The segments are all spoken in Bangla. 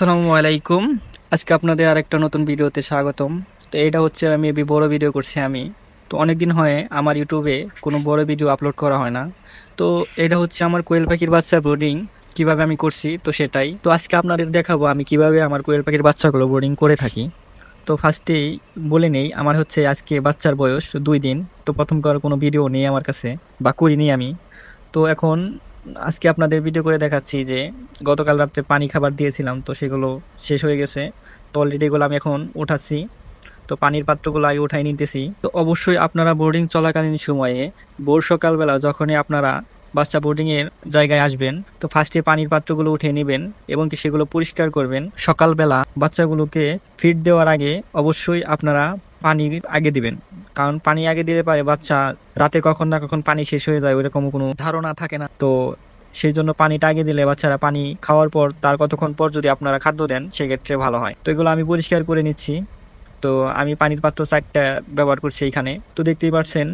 আসসালামু আলাইকুম। আজকে আপনাদের আরেকটা নতুন ভিডিওতে স্বাগতম। তো এটা হচ্ছে আমি এবি বড় ভিডিও করছি আমি। তো অনেক দিন হয় আমার ইউটিউবে কোনো বড় ভিডিও আপলোড করা হয় না। তো এটা হচ্ছে আমার কোয়েল পাখির বাচ্চা ব্রোডিং কীভাবে আমি করছি তো সেটাই। তো আজকে আপনাদের দেখাবো আমি কীভাবে আমার কোয়েল পাখির বাচ্চাগুলো ব্রোডিং করে থাকি। তো ফার্স্টেই বলে নেই, আমার হচ্ছে আজকে বাচ্চার বয়স দুই দিন। তো প্রথমকার কোনো ভিডিও নেই আমার কাছে, বা করিনি আমি। তো এখন আজকে আপনাদের ভিডিও করে দেখাচ্ছি যে, গতকাল রাত্রে পানি খাবার দিয়েছিলাম, তো সেগুলো শেষ হয়ে গেছে। তো অলরেডি এগুলো আমি এখন উঠাচ্ছি। তো পানির পাত্রগুলো আগে উঠাই নিতেছি। তো অবশ্যই আপনারা বোর্ডিং চলাকালীন সময়ে, ভোর সকালবেলা যখনই আপনারা বাচ্চা বোর্ডিংয়ের জায়গায় আসবেন, তো ফার্স্টে পানির পাত্রগুলো উঠে নেবেন এবং কি সেগুলো পরিষ্কার করবেন। সকালবেলা বাচ্চাগুলোকে ফিড দেওয়ার আগে অবশ্যই আপনারা পানি আগে দিবেন। কারণ পানি আগে দিলে পারে বাচ্চা রাতে কখন না কখন পানি শেষ হয়ে যায় ওইরকম কোনো ধারণা থাকে না। তো সেই জন্য পানিটা আগে দিলে বাচ্চারা পানি খাওয়ার পর, তার কতক্ষণ পর যদি আপনারা খাদ্য দেন, সেক্ষেত্রে ভালো হয়। তো এগুলো আমি পরিষ্কার করে নিচ্ছি। তো আমি পানির পাত্র চারটা ব্যবহার করছি এইখানে তো দেখতেই পাচ্ছেন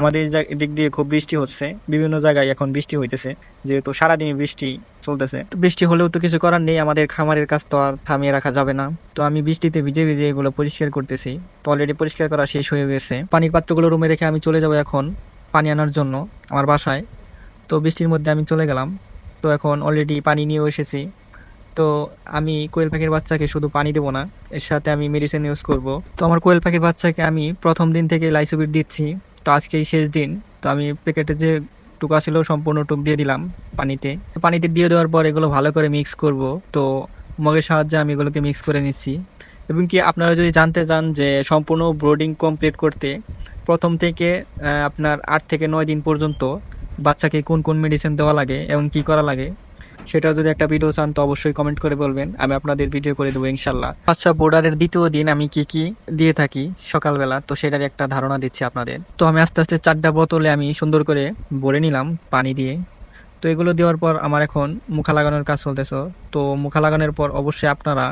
আমাদের দিক দিয়ে খুব বৃষ্টি হচ্ছে। বিভিন্ন জায়গায় এখন বৃষ্টি হইতেছে। যেহেতু সারাদিনই বৃষ্টি চলতেছে। তো বৃষ্টি হলেও তো কিছু করার নেই, আমাদের খামারের কাজ তো আর থামিয়ে রাখা যাবে না। তো আমি বৃষ্টিতে ভিজে ভিজে এগুলো পরিষ্কার করতেছি। তো অলরেডি পরিষ্কার করা শেষ হয়ে গেছে। পানির পাত্রগুলো রুমে রেখে আমি চলে যাব এখন পানি আনার জন্য আমার বাসায়। তো বৃষ্টির মধ্যে আমি চলে গেলাম। তো এখন অলরেডি পানি নিয়েও এসেছি। তো আমি কোয়েল পাখির বাচ্চাকে শুধু পানি দেবো না, এর সাথে আমি মেডিসিন ইউজ করব। তো আমার কোয়েল পাখির বাচ্চাকে আমি প্রথম দিন থেকে লাইসোবিট দিচ্ছি। তো আজকেই শেষ দিন। তো আমি প্যাকেটে যে টুকা ছিল সম্পূর্ণ টুক দিয়ে দিলাম পানিতে। পানিতে দিয়ে দেওয়ার পর এগুলো ভালো করে মিক্স করব। তো মগের সাহায্যে আমি এগুলোকে মিক্স করে নিচ্ছি। এবং কি আপনারা যদি জানতে চান যে সম্পূর্ণ ব্রোডিং কমপ্লিট করতে প্রথম থেকে আপনার আট থেকে নয় দিন পর্যন্ত বাচ্চাকে কোন কোন মেডিসিন দেওয়া লাগে এবং কি করা লাগে সেটা যদি একটা ভিডিও চান, তো অবশ্যই কমেন্ট করে বলবেন। আমি আপনাদের ভিডিও করে দেবো ইনশাল্লাহ। আচ্ছা বোর্ডারের দ্বিতীয় দিন আমি কি কি দিয়ে থাকি সকালবেলা? তো সেটার একটা ধারণা দিচ্ছি আপনাদের। তো আমি আস্তে আস্তে চারটা বোতলে আমি সুন্দর করে ভরে নিলাম পানি দিয়ে। তো এগুলো দেওয়ার পর আমার এখন মুখা লাগানোর কাজ চলতেছে। তো মুখা লাগানোর পর অবশ্যই আপনারা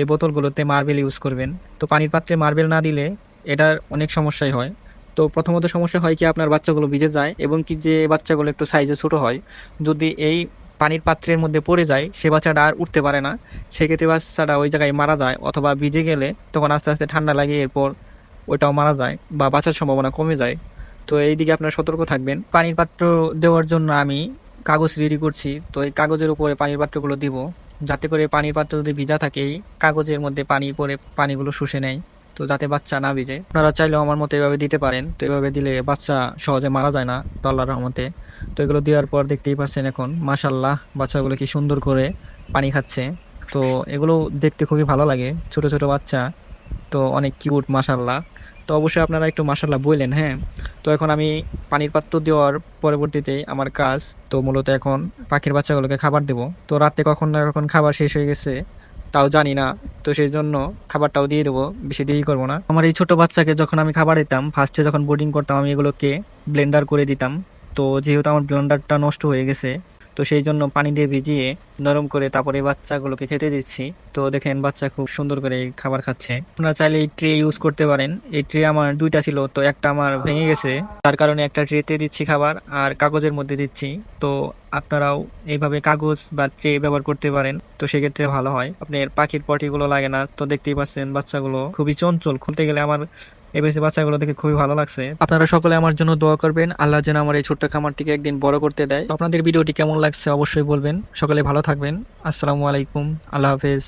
এই বোতলগুলোতে মার্বেল ইউজ করবেন। তো পানির পাত্রে মার্বেল না দিলে এটার অনেক সমস্যাই হয়। তো প্রথমত সমস্যা হয় কি আপনার বাচ্চাগুলো ভিজে যায় এবং কি যে বাচ্চাগুলো একটু সাইজে ছোটো হয়, যদি এই পানির পাত্রের মধ্যে পড়ে যায়, সে বাচ্চাটা আর উঠতে পারে না। সেক্ষেত্রে বাচ্চাটা ওই জায়গায় মারা যায় অথবা ভিজে গেলে তখন আস্তে আস্তে ঠান্ডা লাগে, এরপর ওইটাও মারা যায় বা বাঁচার সম্ভাবনা কমে যায়। তো এই দিকে আপনারা সতর্ক থাকবেন। পানির পাত্র দেওয়ার জন্য আমি কাগজ রেডি করছি। তো এই কাগজের উপরে পানির পাত্রগুলো দিব। যাতে করে পানির পাত্র যদি ভিজা থাকে কাগজের মধ্যে পানি পরে পানিগুলো শুষে নেয়। তো যাতে বাচ্চা না ভিজে। আপনারা চাইলেও আমার মতো এভাবে দিতে পারেন। তো এভাবে দিলে বাচ্চা সহজে মারা যায় না আল্লাহর রহমতে। তো এগুলো দেওয়ার পর দেখতেই পাচ্ছেন এখন মাশাল্লাহ বাচ্চাগুলো কি সুন্দর করে পানি খাচ্ছে। তো এগুলো দেখতে খুবই ভালো লাগে, ছোট ছোট বাচ্চা, তো অনেক কিউট মাশাল্লাহ তো অবশ্যই আপনারা একটু মাশাল্লাহ বললেন হ্যাঁ? তো এখন আমি পানির পাত্র দেওয়ার পরবর্তীতে আমার কাজ, তো মূলত এখন পাখির বাচ্চাগুলোকে খাবার দেবো। তো রাতে কখন না কখন খাবার শেষ হয়ে গেছে, তাও জানি না। তো সেই জন্য খাবারটাও দিয়ে দেবো, বেশি দেরি করব না। আমার এই ছোটো বাচ্চাকে যখন আমি খাবার দিতাম ফার্স্টে যখন বোর্ডিং করতাম, আমি এগুলোকে ব্লেন্ডার করে দিতাম। তো যেহেতু আমার ব্লেন্ডারটা নষ্ট হয়ে গেছে তো সেই জন্য পানি দিয়ে ভিজিয়ে নরম করে তারপরে বাচ্চাগুলোকে খেতে দিচ্ছি। তো দেখেন বাচ্চা খুব সুন্দর করে খাবার খাচ্ছে। আপনারা চাইলে এই ট্রে ইউজ করতে পারেন। এই ট্রে আমার দুইটা ছিল, তো একটা আমার ভেঙে গেছে। তার কারণে একটা ট্রেতে দিচ্ছি খাবার আর কাগজের মধ্যে দিচ্ছি। তো আপনারাও এইভাবে কাগজ বা ট্রে ব্যবহার করতে পারেন। তো সেক্ষেত্রে ভালো হয়। আপনার পাখির পটিগুলো লাগে না। তো দেখতেই পাচ্ছেন বাচ্চাগুলো খুবই চঞ্চল। খুলতে গেলে আমার এবেসি বাচ্চাগুলো দেখে খুবই ভালো লাগছে। আপনারা সকলে আমার জন্য দোয়া করবেন। আল্লাহ যেন আমার এই ছোট্ট খামারটিকে একদিন বড় করতে দেয়। আপনাদের ভিডিওটি কেমন লাগছে অবশ্যই বলবেন। সকলে ভালো থাকবেন। আসসালামু আলাইকুম। আল্লাহ হাফেজ।